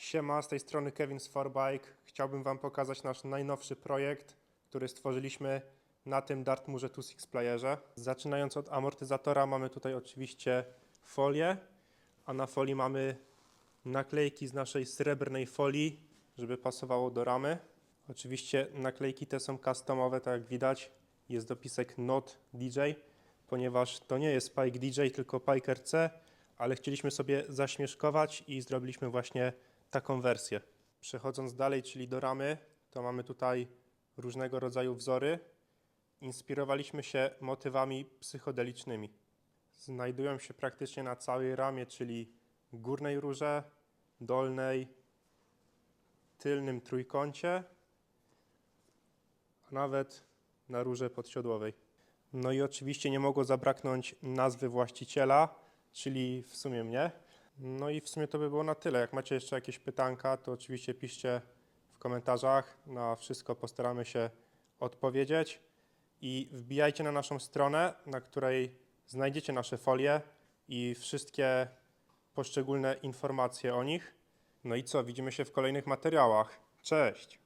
Siema, z tej strony Kevin z Forbike. Chciałbym Wam pokazać nasz najnowszy projekt, który stworzyliśmy na tym Dartmoorze 2 Playerze. Zaczynając od amortyzatora mamy tutaj oczywiście folię, a na folii mamy naklejki z naszej srebrnej folii, żeby pasowało do ramy. Oczywiście naklejki te są customowe, tak jak widać. Jest dopisek Not DJ, ponieważ to nie jest Pike DJ, tylko Piker C, ale chcieliśmy sobie zaśmieszkować i zrobiliśmy właśnie taką wersję. Przechodząc dalej, czyli do ramy, to mamy tutaj różnego rodzaju wzory. Inspirowaliśmy się motywami psychodelicznymi. Znajdują się praktycznie na całej ramie, czyli górnej rurze, dolnej, tylnym trójkącie, a nawet na rurze podsiodłowej. No i oczywiście nie mogło zabraknąć nazwy właściciela, czyli w sumie mnie. No i w sumie to by było na tyle. Jak macie jeszcze jakieś pytanka, to oczywiście piszcie w komentarzach. Na wszystko postaramy się odpowiedzieć. I wbijajcie na naszą stronę, na której znajdziecie nasze folie i wszystkie poszczególne informacje o nich. No i co, widzimy się w kolejnych materiałach. Cześć!